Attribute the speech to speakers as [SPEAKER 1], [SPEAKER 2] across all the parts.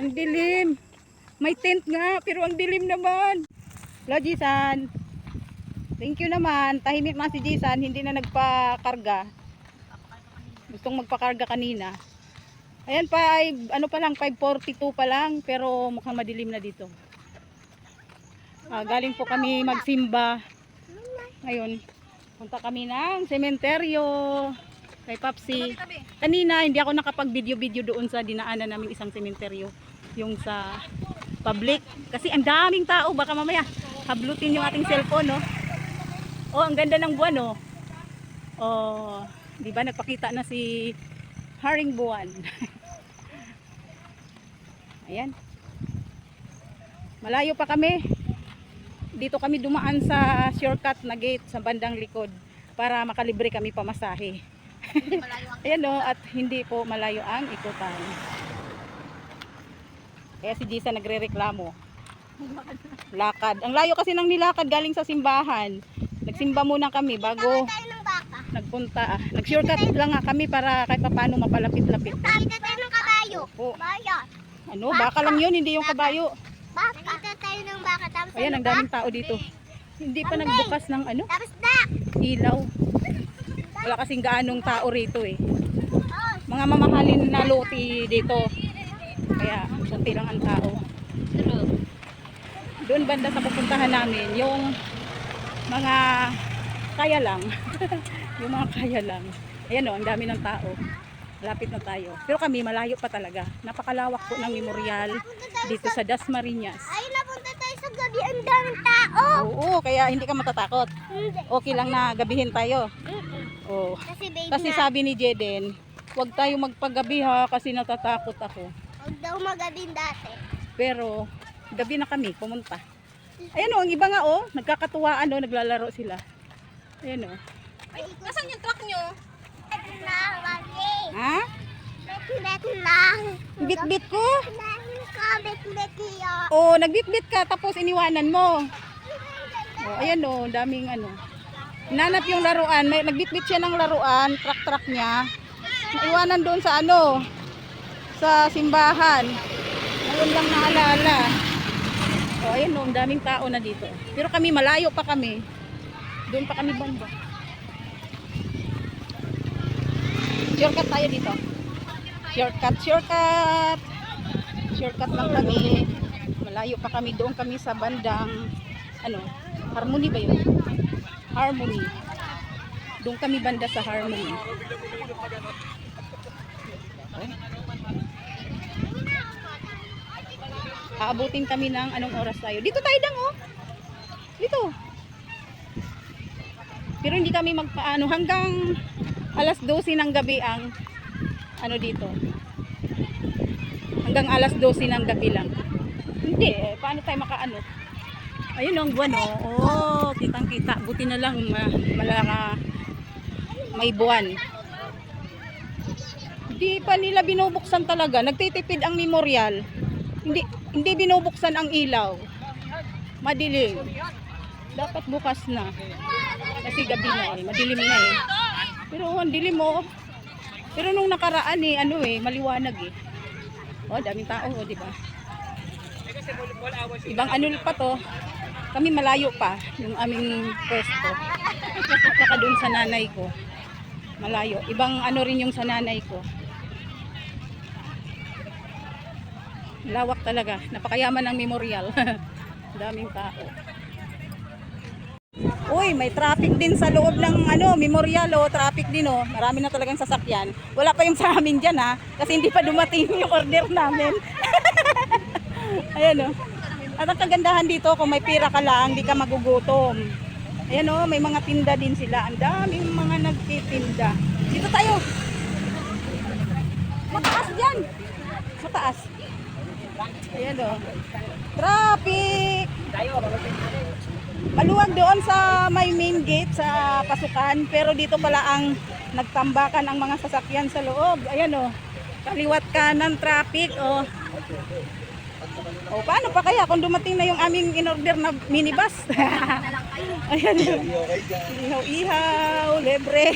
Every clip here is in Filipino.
[SPEAKER 1] Ang dilim. May tent nga, pero ang dilim naman. Hello, Jisan. Thank you naman. Tahimik na si Jisan, hindi na nagpakarga. Gustong magpakarga kanina. Ayan ay, ano pa lang, 5.42 pa lang, pero mukhang madilim na dito. Ah, galing po kami magsimba. Ngayon, punta kami ng sementeryo kay Papsi. Kanina, hindi ako nakapag-video-video doon sa dinaanan namin isang sementeryo. Yung sa public. Kasi ang daming tao. Baka mamaya, hablutin yung ating cellphone, no? Oh, ang ganda ng buwan, no? Oh, di ba nagpakita na si Haring Buwan. Ayan. Malayo pa kami. Dito kami dumaan sa shortcut na gate sa bandang likod para makalibre kami pamasahe. Ayan o, at hindi po malayo ang ikutan. Kaya si Jisa nagre-reklamo. Lakad. Ang layo kasi ng nilakad galing sa simbahan. Nagsimba muna kami bago nagpunta. ah. Nag-shortcut lang nga kami para kahit paano mapalapit-lapit.
[SPEAKER 2] Nakita tayo ng kabayo.
[SPEAKER 1] Opo. Ano, baka lang yun, hindi yung kabayo.
[SPEAKER 2] Baka. Nakita tayo ng baka. Tapos
[SPEAKER 1] Ayan,
[SPEAKER 2] ano
[SPEAKER 1] ang daming tao dito. Hindi pa nagbukas ng ano,
[SPEAKER 2] Tapos
[SPEAKER 1] ilaw. Wala kasing gaanong tao rito eh.
[SPEAKER 2] Oh,
[SPEAKER 1] Mga mamahalin na loti dito. Kaya, kunti lang ang tao. Doon banda sa pupuntahan namin, yung mga kaya lang. yung mga kaya lang. Ayan o, ang dami ng tao. Lapit na tayo. Pero kami, malayo pa talaga. Napakalawak po ng memorial dito sa Dasmariñas.
[SPEAKER 2] ay napunta tayo sa gabi. Ang daming tao.
[SPEAKER 1] Oo, kaya hindi ka matatakot. Okay lang na gabihin tayo. Oo.
[SPEAKER 2] Kasi baby
[SPEAKER 1] Kasi
[SPEAKER 2] na.
[SPEAKER 1] sabi ni Jeden, huwag tayo magpagabi ha kasi natatakot ako.
[SPEAKER 2] Huwag daw magabing dati.
[SPEAKER 1] Pero gabi na kami pumunta. Ayan o, ang iba nga o, nagkakatuwaan o, naglalaro sila. Ayan o.
[SPEAKER 2] Ay, Nasaan yung truck nyo? Na, wagi.
[SPEAKER 1] Ha?
[SPEAKER 2] Bet na.
[SPEAKER 1] Bit-bit ko?
[SPEAKER 2] Bet niyo.
[SPEAKER 1] O, nagbit-bit ka tapos iniwanan mo. O, ayan o, daming ano. Nanap yung laruan, may nagbit-bit siya ng laruan, truck-truck niya. Naiwanan doon sa ano, sa simbahan. Ngayon lang naalala. O, ayan o, ang daming tao na dito. Pero kami, malayo pa kami. Doon pa kami banda. Shortcut tayo dito. Shortcut, shortcut. Shortcut lang kami. Malayo pa kami. Doon kami sa bandang, ano, Harmony ba yun? Harmony. Doon kami banda sa Harmony. Aabutin kami ng anong oras tayo. Dito tayo dang oh. Dito. Pero hindi kami magpaano hanggang alas 12 ng gabi ang ano dito. Hanggang alas 12 ng gabi lang. Hindi eh. Paano tayo makaano? Ayun ang buwan oh. Oh, kitang kita. Buti na lang ma malaka may buwan. Hindi pa nila binubuksan talaga. Nagtitipid ang memorial. Hindi hindi binubuksan ang ilaw. Madilim. Dapat bukas na. Kasi gabi na eh. Madilim na eh. Pero ang dilim mo. Pero nung nakaraan eh, ano eh, maliwanag eh. Oh, daming tao, oh, di ba? Ibang ano pa to. Kami malayo pa yung aming pwesto. Saka doon sa nanay ko. Malayo. Ibang ano rin yung sa nanay ko. Lawak talaga. Napakayaman ng memorial. Daming tao. Uy, may traffic din sa loob ng ano, memorial oh, traffic din oh. Marami na talagang sasakyan. Wala pa yung sa amin diyan ha, kasi hindi pa dumating yung order namin. Ayan oh. At ang kagandahan dito, kung may pira ka lang, hindi ka magugutom. Ayan oh, may mga tinda din sila. Ang daming mga nagtitinda. Dito tayo. Mataas dyan. Mataas. Ayan oh. Traffic! Maluwag doon sa may main gate sa pasukan pero dito pala ang nagtambakan ang mga sasakyan sa loob. Ayan oh. Kaliwat kanan traffic oh. Oh, paano pa kaya kung dumating na yung aming in-order na minibus? Ayan. Ihaw-ihaw, libre.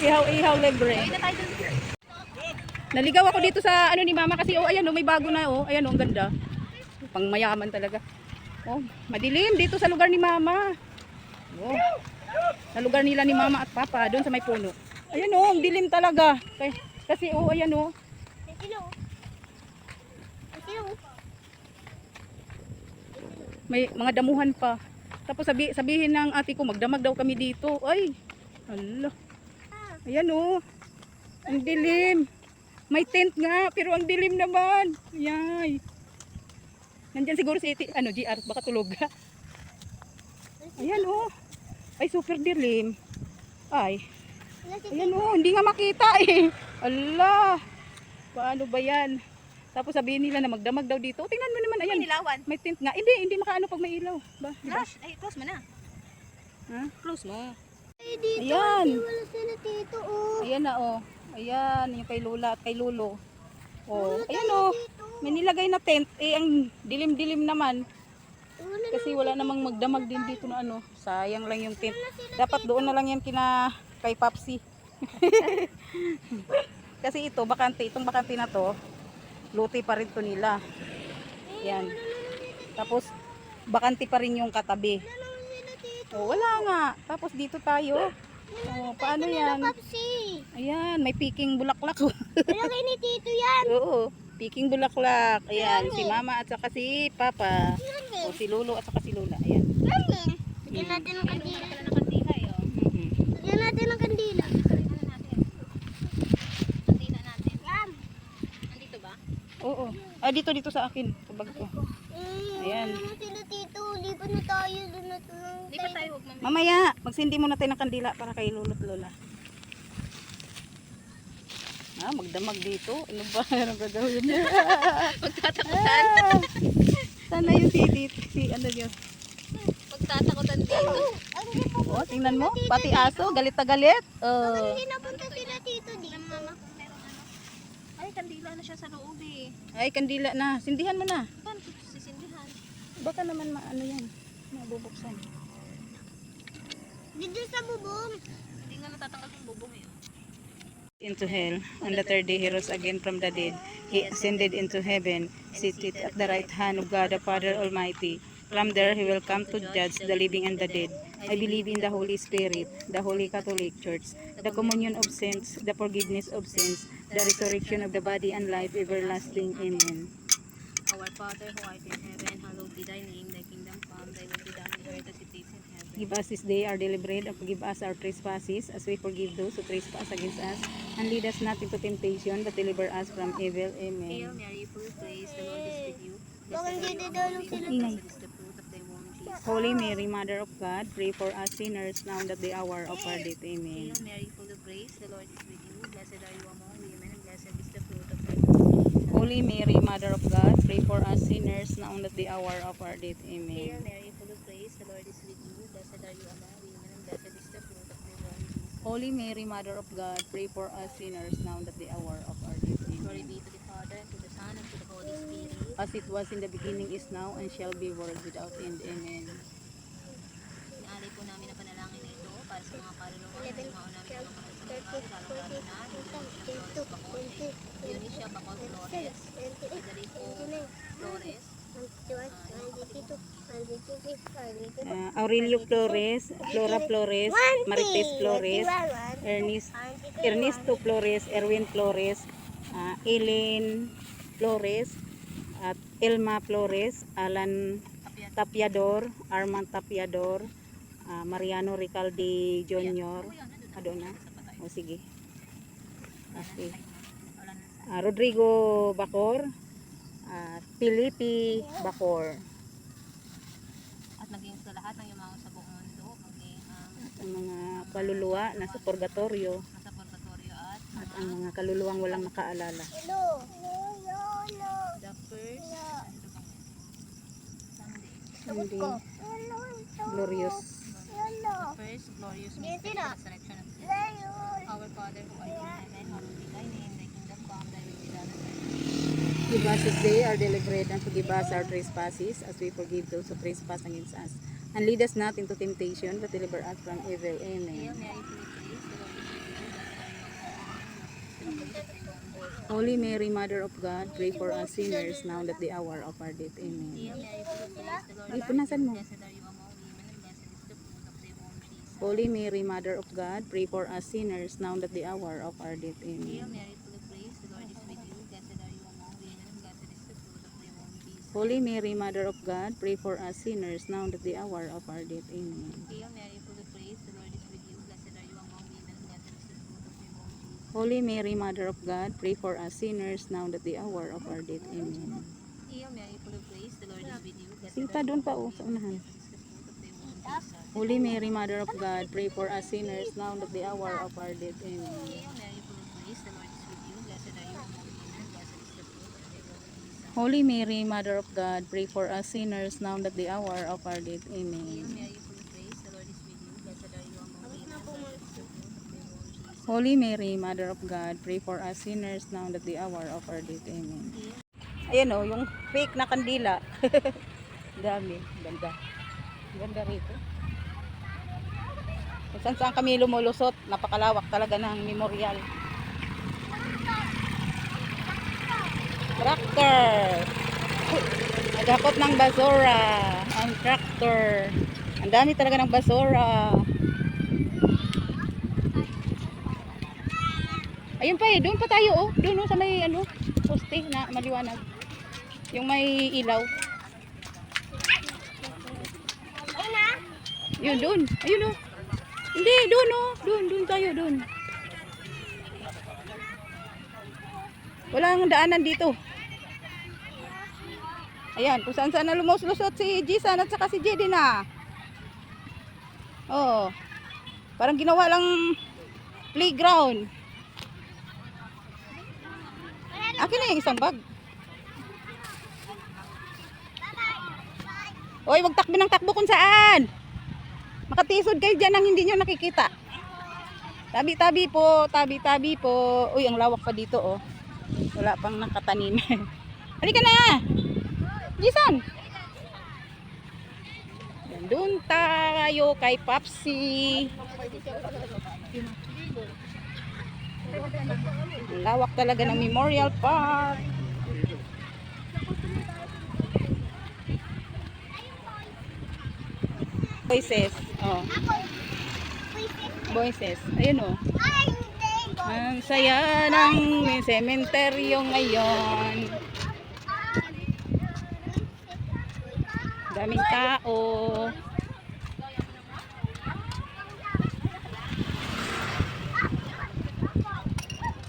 [SPEAKER 1] Ihaw-ihaw, libre. Naligaw ako dito sa ano ni mama kasi oh ayan oh may bago na oh. Ayan oh ang ganda. Pang mayaman talaga. Oh, madilim dito sa lugar ni mama. Oh. Sa lugar nila ni mama at papa doon sa may puno. Ayan oh, ang dilim talaga. Kasi oh ayan oh. May mga damuhan pa. Tapos sabi, sabihin ng ate ko, magdamag daw kami dito. Ay, ala. Ayan oh. Ang dilim. May tent nga, pero ang dilim naman. Yay. Nandyan siguro si iti, ano, GR, baka tulog. Ayan oh. Ay, super dilim. Ay, ayan oh, hindi nga makita eh. Ala. Paano ba yan? Tapos sabihin nila na magdamag daw dito. Tingnan mo naman, ayan.
[SPEAKER 2] Nilawan.
[SPEAKER 1] May tent nga. Hindi, hindi makaano pag may ilaw. Ba? Di ba?
[SPEAKER 2] Flash. Ay, close mo na.
[SPEAKER 1] Ha?
[SPEAKER 2] Close mo.
[SPEAKER 3] Ay, dito.
[SPEAKER 1] Ayan.
[SPEAKER 3] Wala sila dito, oh.
[SPEAKER 1] Ayan na oh. Ayan, yung kay Lola at kay Lolo. Oh, ayan oh. May nilagay na tent. Eh, ang dilim-dilim naman. Kasi wala namang magdamag din dito na ano. Sayang lang yung tent. Dapat doon na lang yan kina kay Papsi. Kasi ito, bakante. Itong bakante na to, luti pa rin to nila. Yan. Tapos, bakante pa rin yung katabi. Oh, wala nga. Tapos dito tayo. Oh, paano yan? Ayan, may piking bulaklak.
[SPEAKER 3] Malaki ni Tito yan.
[SPEAKER 1] Oo, piking bulaklak. Ayan, si mama at saka si papa. O si lolo at saka si lola. Ayan.
[SPEAKER 3] Galing. Lagyan natin ng kandila.
[SPEAKER 2] Nakandila eh, oh.
[SPEAKER 1] Mhm.
[SPEAKER 3] Lagyan natin ng kandila.
[SPEAKER 1] Oo. Ah, dito, dito sa akin. Sa bag ko.
[SPEAKER 3] Eh,
[SPEAKER 1] Ayan.
[SPEAKER 3] Wala na tayo. Doon na tulong
[SPEAKER 2] Hindi pa tayo, huwag mamaya.
[SPEAKER 1] Mamaya, magsindi muna tayo ng kandila para kay lolo at lola. Ah, magdamag dito. Ano ba? Ano gagawin niya?
[SPEAKER 2] Magtatakutan.
[SPEAKER 1] Ah, sana yung si, si, si ano yun.
[SPEAKER 2] Magtatakutan dito.
[SPEAKER 1] Oh, tingnan mo. Pati aso, galit na galit. Oh.
[SPEAKER 3] Hindi napunta sila Tito dito.
[SPEAKER 2] Mama, kung meron ano. Ay, kandila na siya sa loob eh.
[SPEAKER 1] Ay, kandila na. Sindihan mo na. Baka naman maano yan. Mabubuksan.
[SPEAKER 3] Dito sa bubong.
[SPEAKER 2] Hindi nga natatanggal yung bubong eh.
[SPEAKER 1] into hell. On the third day he rose again from the dead. He ascended into heaven, seated at the right hand of God the Father Almighty. From there he will come to judge the living and the dead. I believe in the Holy Spirit, the Holy Catholic Church, the communion of saints, the forgiveness of sins, the resurrection of the body and life everlasting. Amen.
[SPEAKER 2] Our Father who art in heaven, hallowed be thy name. Thy kingdom come, thy will be done on earth as it is in heaven.
[SPEAKER 1] Give us this day our daily bread and forgive us our trespasses as we forgive those who trespass against us. And lead us not into temptation but deliver us from evil.
[SPEAKER 2] Hail
[SPEAKER 1] Amen.
[SPEAKER 2] Mary, full of grace, the Lord is with you.
[SPEAKER 1] Holy Mary, Mother of God, pray for us sinners now and at the hour of our death. Amen.
[SPEAKER 2] Hail Mary, full of grace, the Lord is with you. Blessed are you among women, and blessed is the fruit of thy womb, Jesus.
[SPEAKER 1] Holy Mary, Mother of God, pray for us sinners now and at the hour of our death.
[SPEAKER 2] Hail
[SPEAKER 1] Amen.
[SPEAKER 2] Mary, full of grace, the Lord is with you.
[SPEAKER 1] Holy Mary, Mother of God, pray for us sinners now and at the hour of our death.
[SPEAKER 2] Glory
[SPEAKER 1] Amen.
[SPEAKER 2] be to the Father, and to the Son, and to the Holy Spirit.
[SPEAKER 1] As it was in the beginning, is now, and shall be world without end. Amen.
[SPEAKER 2] Inaalay po namin ang panalangin na ito para sa mga kaluluwa na lumao namin ang mga buhay, lalong-lalo na Dionisio Flores Bacote, Dionisio Bacote Flores, Federico Flores,
[SPEAKER 1] Uh, Aurelio Flores, Flora Flores, Marites Flores, Ernest, Ernesto Flores, Erwin Flores, uh, Ellen Flores, at Elma Flores, Alan Tapiador, Armand Tapiador, ah, Mariano Ricaldi Jr. Ado na? O sige. Okay. Ah, Rodrigo Bacor, at Filipe Bacor.
[SPEAKER 2] at maging sa lahat ng yumaong sa buong mundo, maging ang
[SPEAKER 1] mga kaluluwa nasa purgatorio.
[SPEAKER 2] Nasa purgatorio at
[SPEAKER 1] at ang mga kaluluwang walang makaalala. Hindi. Glorious.
[SPEAKER 2] the first glorious of the resurrection of Jesus. Our Father who art in heaven, hallowed be thy name, thy kingdom come, thy will be done on earth.
[SPEAKER 1] Give us this day our daily bread and forgive us our trespasses as we forgive those who trespass against us. And lead us not into temptation but deliver us from evil. Amen. Holy Mary, Mother of God, pray for us sinners now that the hour of our death. Amen. Ay, punasan mo. Holy Mary, Mother of God, pray for us sinners now that the hour of our death. Amen.
[SPEAKER 2] Mary, full of grace, the Lord is with you. Blessed are you among women, and blessed is the fruit of thy womb, Jesus.
[SPEAKER 1] Holy Mary, Mother of God, pray for us sinners now that the hour of our death. Amen.
[SPEAKER 2] Hail Mary, full of grace, the Lord is with you. Blessed are you among women, and blessed is the fruit of thy womb, Jesus.
[SPEAKER 1] Holy Mary, Mother of God, pray for us sinners now that the hour of our death. Amen.
[SPEAKER 2] Hail Mary, full of grace, the Lord is with you. Blessed
[SPEAKER 1] Sita, doon pa, oh, sa unahan.
[SPEAKER 2] and.
[SPEAKER 1] Holy Mary, Mother of God, pray for us sinners now that the hour of our death. Amen.
[SPEAKER 2] Hail Mary, full of grace, the Lord is with you. Blessed are you among women, and blessed is the fruit of thy womb, Jesus.
[SPEAKER 1] Holy Mary, Mother of God, pray for us sinners now that the hour of our death. Amen. Holy Mary, Mother of God, pray for us sinners now that the hour of our death. Amen. Ayan o, yung fake na kandila. Dami. Ganda. Ganda rito. Kung saan saan kami lumulusot, napakalawak talaga ng memorial. Tractor. Nagakot ng basura. Ang tractor. Ang dami talaga ng basura. Ayun pa eh, doon pa tayo oh. Doon oh, sa may ano, poste na maliwanag. Yung may ilaw. Yun, doon. Ayun oh. Hindi, doon oh. Doon, doon tayo, doon. Walang daanan dito. Ayan, kung saan saan na lumuslusot si Jisan at saka si Jedi na. Oo. Parang ginawa lang playground. Akin na yung isang bag. Hoy, wag takbo ng takbo kung saan. Makatisod kayo dyan ang hindi nyo nakikita. Tabi-tabi po, tabi-tabi po. Uy, ang lawak pa dito, oh. Wala pang nakatanim. Halika na! Jisan! Yan, Doon tayo kay Papsi. Ang Lawak talaga ng Memorial Park. Voices. Oh, voices. Ayun oh. Ang saya ng sementeryo ngayon. Daming tao.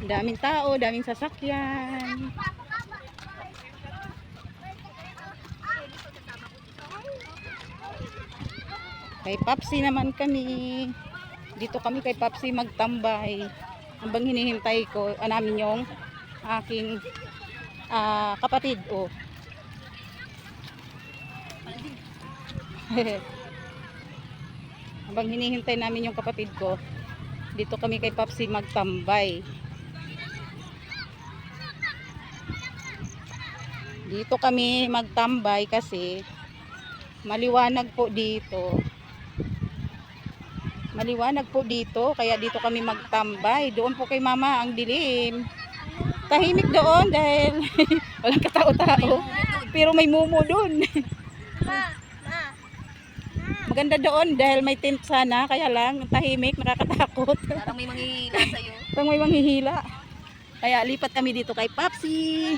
[SPEAKER 1] Daming tao, daming sasakyan. Kay Papsi naman kami. Dito kami kay Papsi magtambay. Habang hinihintay ko, ah, namin yung aking ah, kapatid. Oh. Habang hinihintay namin yung kapatid ko, dito kami kay Papsi magtambay. Dito kami magtambay kasi maliwanag po dito. Maliwanag po dito, kaya dito kami magtambay. Doon po kay mama ang dilim. Tahimik doon dahil walang katao-tao. Pero may mumo doon.
[SPEAKER 3] Ma, ma.
[SPEAKER 1] Maganda doon dahil may tent sana, kaya lang tahimik, nakakatakot.
[SPEAKER 2] Parang may manghihila sa'yo.
[SPEAKER 1] Parang may manghihila. Kaya lipat kami dito kay Papsi.